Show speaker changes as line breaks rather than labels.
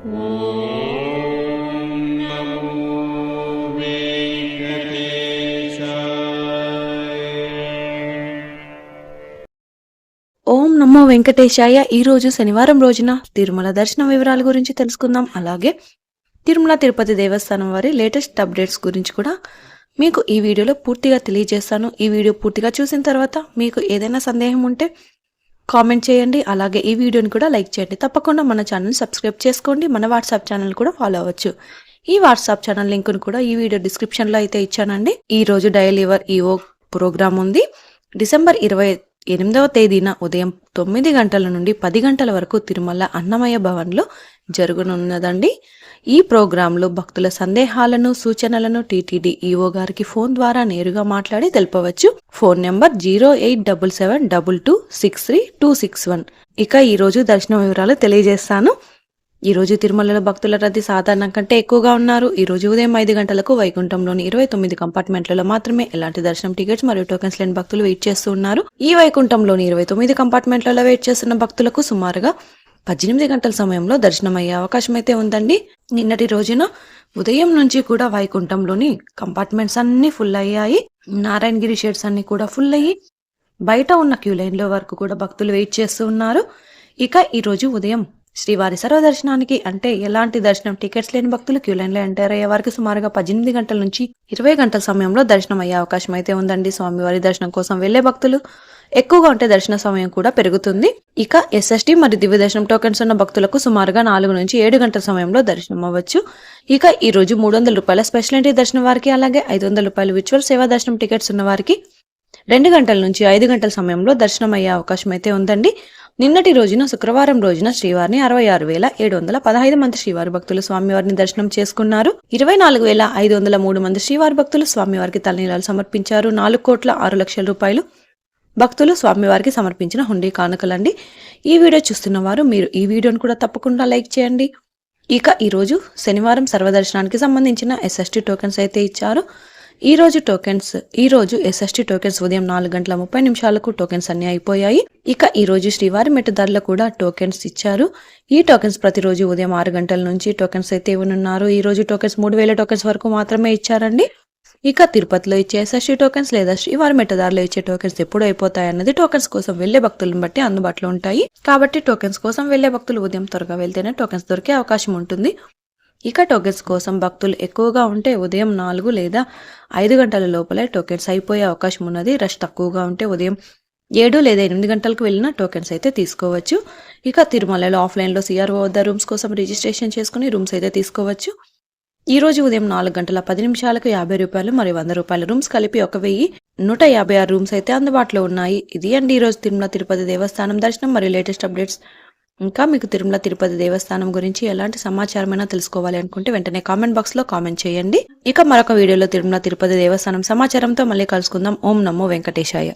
ఓం నమో వెంకటేశాయ. ఈ రోజు శనివారం రోజున తిరుమల దర్శన వివరాల గురించి తెలుసుకుందాం. అలాగే తిరుమల తిరుపతి దేవస్థానం వారి లేటెస్ట్ అప్డేట్స్ గురించి కూడా మీకు ఈ వీడియోలో పూర్తిగా తెలియజేస్తాను. ఈ వీడియో పూర్తిగా చూసిన తర్వాత మీకు ఏదైనా సందేహం ఉంటే కామెంట్ చేయండి. అలాగే ఈ వీడియోని కూడా లైక్ చేయండి. తప్పకుండా మన ఛానల్ సబ్స్క్రైబ్ చేసుకోండి. మన వాట్సాప్ ఛానల్ కూడా ఫాలో అవ్వచ్చు. ఈ వాట్సాప్ ఛానల్ లింక్ను కూడా ఈ వీడియో డిస్క్రిప్షన్లో అయితే ఇచ్చానండి. ఈ రోజు డయల్ యువర్ ఈఓ ప్రోగ్రామ్ ఉంది. డిసెంబర్ ఇరవై ఎనిమిదవ తేదీన ఉదయం తొమ్మిది గంటల నుండి పది గంటల వరకు తిరుమల అన్నమయ్య భవన్లో జరగనున్నదండి. ఈ ప్రోగ్రాంలో భక్తుల సందేహాలను సూచనలను టీటీడీ ఈఓ గారికి ఫోన్ ద్వారా నేరుగా మాట్లాడి తెలపవచ్చు. Phone number zero eight double seven double two six three two six one. ఇక ఈరోజు దర్శనం దర్శన వివరాలు తెలియజేస్తాను. ఈరోజు తిరుమలలో భక్తుల రద్దీ సాధారణం కంటే ఎక్కువగా ఉన్నారు. ఈ రోజు ఉదయం ఐదు గంటలకు వైకుంఠంలోని ఇరవై తొమ్మిది కంపార్ట్మెంట్లలో మాత్రమే ఎలాంటి దర్శనం టికెట్స్ మరియు టోకెన్స్ లేని భక్తులు వెయిట్ చేస్తూ ఉన్నారు. ఈ వైకుంఠంలోని ఇరవై తొమ్మిది కంపార్ట్మెంట్లలో వెయిట్ చేస్తున్న భక్తులకు సుమారుగా పద్దెనిమిది గంటల సమయంలో దర్శనం అయ్యే అవకాశం అయితే ఉందండి. నిన్నటి రోజున ఉదయం నుంచి కూడా వైకుంఠంలోని కంపార్ట్మెంట్స్ అన్ని ఫుల్ అయ్యాయి. నారాయణగిరి షేడ్స్ అన్ని కూడా ఫుల్ అయ్యి బయట ఉన్న క్యూ లైన్లో వరకు కూడా భక్తులు వెయిట్ చేస్తూ ఉన్నారు. ఇక ఈరోజు ఉదయం శ్రీవారి సర్వదర్శనానికి అంటే ఎలాంటి దర్శనం టికెట్స్ లేని భక్తులు క్యూ లైన్లో ఎంటర్ అయ్యే వారికి సుమారుగా పద్దెనిమిది గంటల నుంచి ఇరవై గంటల సమయంలో దర్శనం అయ్యే అవకాశం అయితే ఉందండి. స్వామివారి దర్శనం కోసం వెళ్ళే భక్తులు ఎక్కువగా ఉంటే దర్శన సమయం కూడా పెరుగుతుంది. ఇక ఎస్ఎస్టీ మరియు దివ్య దర్శనం టోకెన్స్ ఉన్న భక్తులకు సుమారుగా నాలుగు నుంచి ఏడు గంటల సమయంలో దర్శనం అవ్వచ్చు. ఇక ఈ రోజు మూడు వందల రూపాయల స్పెషల్ ఎంట్రీ దర్శనం వారికి అలాగే ఐదు వందల రూపాయల విచువల్ సేవా దర్శనం టికెట్స్ ఉన్న వారికి రెండు గంటల నుంచి ఐదు గంటల సమయంలో దర్శనం అయ్యే అవకాశం అయితే ఉందండి. నిన్నటి రోజున శుక్రవారం రోజున శ్రీవారిని అరవై ఆరు వేల ఏడు వందల పదహైదు మంది శ్రీవారి భక్తులు స్వామివారిని దర్శనం చేసుకున్నారు. ఇరవై నాలుగు వేల ఐదు వందల మూడు మంది శ్రీవారి భక్తులు స్వామివారికి తలనీలాలు సమర్పించారు. నాలుగు కోట్ల ఆరు లక్షల రూపాయలు భక్తులు స్వామివారికి సమర్పించిన హుండీ కానుకలండి. ఈ వీడియో చూస్తున్న వారు మీరు ఈ వీడియోను కూడా తప్పకుండా లైక్ చేయండి. ఇక ఈరోజు శనివారం సర్వదర్శనానికి సంబంధించిన ఎస్ఎస్టీ టోకెన్స్ అయితే ఇచ్చారు. ఈ రోజు టోకెన్స్ ఈ రోజు ఎస్ఎస్టీ టోకెన్స్ ఉదయం నాలుగు గంటల ముప్పై నిమిషాలకు టోకెన్స్ అన్ని అయిపోయాయి. ఇక ఈ రోజు శ్రీవారి ధరలు కూడా టోకెన్స్ ఇచ్చారు. ఈ టోకెన్స్ ప్రతిరోజు ఉదయం ఆరు గంటల నుంచి టోకెన్స్ అయితే ఇవ్వనున్నారు. ఈ రోజు టోకెన్స్ మూడు వేల టోకెన్స్ వరకు మాత్రమే ఇచ్చారండి. ఇక తిరుపతిలో ఇచ్చే ఎస్ఎస్టీ టోకెన్స్ లేదా శ్రీవారి మెట్టదారులో ఇచ్చే టోకెన్స్ ఎప్పుడు అయిపోతాయన్నది టోకెన్స్ కోసం వెళ్ళే భక్తులను బట్టి అందుబాటులో ఉంటాయి. కాబట్టి టోకెన్స్ కోసం వెళ్ళే భక్తులు ఉదయం త్వరగా వెళ్తేనే టోకెన్స్ దొరికే అవకాశం ఉంటుంది. ఇక టోకెన్స్ కోసం భక్తులు ఎక్కువగా ఉంటే ఉదయం నాలుగు లేదా ఐదు గంటల లోపలే టోకెన్స్ అయిపోయే అవకాశం ఉన్నది. రష్ తక్కువగా ఉంటే ఉదయం ఏడు లేదా ఎనిమిది గంటలకు వెళ్ళిన టోకెన్స్ అయితే తీసుకోవచ్చు. ఇక తిరుమలలో ఆఫ్లైన్లో సిఆర్ఓ వద్ద రూమ్స్ కోసం రిజిస్ట్రేషన్ చేసుకుని రూమ్స్ అయితే తీసుకోవచ్చు. ఈ రోజు ఉదయం నాలుగు గంటల పది నిమిషాలకు యాభై రూపాయలు మరియు వంద రూపాయల రూమ్స్ కలిపి ఒక వెయ్యి నూట యాభై ఆరు రూమ్స్ అయితే అందుబాటులో ఉన్నాయి. ఇది అండి ఈ రోజు తిరుమల తిరుపతి దేవస్థానం దర్శనం. మరియు లేటెస్ట్ అప్డేట్స్ ఇంకా మీకు తిరుమల తిరుపతి దేవస్థానం గురించి ఎలాంటి సమాచారమైనా తెలుసుకోవాలి అనుకుంటే వెంటనే కామెంట్ బాక్స్లో కామెంట్ చేయండి. ఇక మరొక వీడియోలో తిరుమల తిరుపతి దేవస్థానం సమాచారంతో మళ్ళీ కలుసుకుందాం. ఓం నమో వెంకటేశాయ.